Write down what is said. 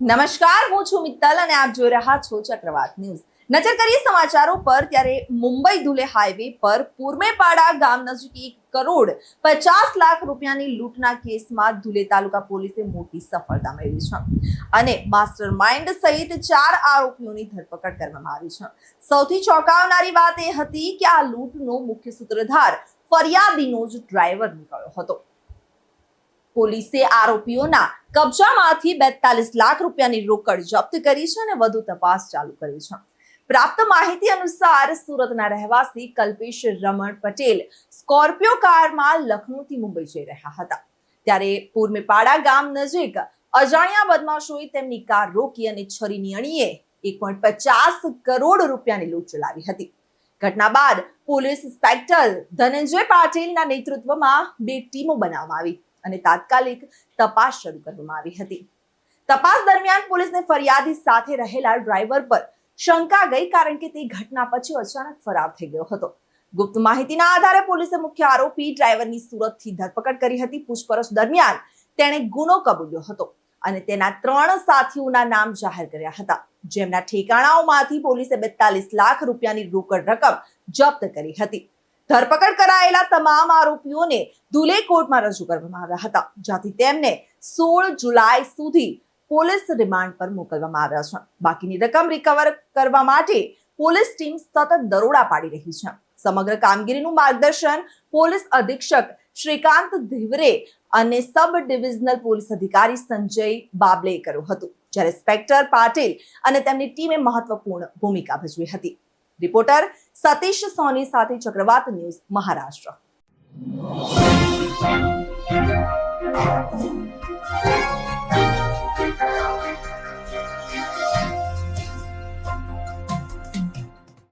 નમસ્કાર, હું છું મિત્તલ અને આપ જોઈ રહ્યા છો ચક્રવાત ન્યૂઝ. નજર કરીએ સમાચારો પર, ત્યારે મુંબઈ ધુલે હાઈવે પર પુરમેપાડા ગામ નજીક એક કરોડ પચાસ લાખ રૂપિયાની લૂંટના કેસમાં ધુલે તાલુકા પોલીસે મોટી સફળતા મેળવી છે. અને માસ્ટર માઇન્ડ સહિત ચાર આરોપીઓની ધરપકડ કરવામાં આવી છે. સૌથી ચોંકાવનારી વાત એ હતી કે આ લૂંટનો મુખ્ય સૂત્રધાર ફરિયાદીનો જ ડ્રાઈવર નીકળ્યો હતો. પોલીસે આરોપીઓના કબજામાંથી બેતાલીસ લાખ રૂપિયાની રોકડ જપ્ત કરી છે અને વધુ તપાસ ચાલુ કરી છે. પ્રાપ્ત માહિતી અનુસાર સુરતના રહેવાસી કલ્પેશ રમણ પટેલ સ્કોર્પિયો કારમાં લખનૌથી મુંબઈ જઈ રહ્યા હતા. ત્યારે પૂર્મેપાડા ગામ નજીક અજાણ્યા બદમાશોએ તેમની કાર રોકી અને છરીની અણીએ એક પોઈન્ટ પચાસ કરોડ રૂપિયાની લૂંટ ચલાવી હતી. ઘટના બાદ પોલીસ ઇન્સ્પેક્ટર ધનંજય પાટીલના નેતૃત્વમાં બે ટીમો બનાવવામાં આવી. અને તાત્કાલિક તપાસ શરૂ કરવામાં આવી હતી. તપાસ દરમિયાન પોલીસને ફરિયાદી સાથે રહેલા ડ્રાઈવર પર શંકા ગઈ કારણ કે તે ઘટના પછી અચાનક ફરાર થઈ ગયો હતો. ગુપ્ત માહિતીના આધારે પોલીસે મુખ્ય આરોપી ડ્રાઈવરની સુરતથી ધરપકડ કરી હતી. પૂછપરછ દરમિયાન તેણે ગુનો કબૂલ્યો હતો અને તેના ત્રણ સાથીઓના નામ જાહેર કર્યા હતા. જેમના ઠેકાણાઓમાંથી પોલીસે બેતાલીસ લાખ રૂપિયાની રોકડ રકમ જપ્ત કરી હતી. ધરપકડ કરાયેલા તમામ આરોપીઓને ધુલે કોર્ટમાં રજૂ કરવામાં આવ્યા હતા, જ્યાંથી તેમને સોળ જુલાઈ સુધી પોલીસ રિમાન્ડ પર મોકલવામાં આવ્યા છે. બાકીની રકમ રિકવર કરવા માટે પોલીસ ટીમ સતત દરોડા પાડી રહી છે. સમગ્ર કામગીરીનું માર્ગદર્શન પોલીસ અધિક્ષક શ્રીકાંત ધીવરે અને સબ ડિવિઝનલ પોલીસ અધિકારી સંજય બાબલેએ કર્યું હતું, જ્યારે ઇન્સ્પેક્ટર પાટીલ અને તેમની ટીમે મહત્વપૂર્ણ ભૂમિકા ભજવી હતી. રિપોર્ટર સતીશ સોની સાથે ચક્રવાત ન્યૂઝ મહારાષ્ટ્ર.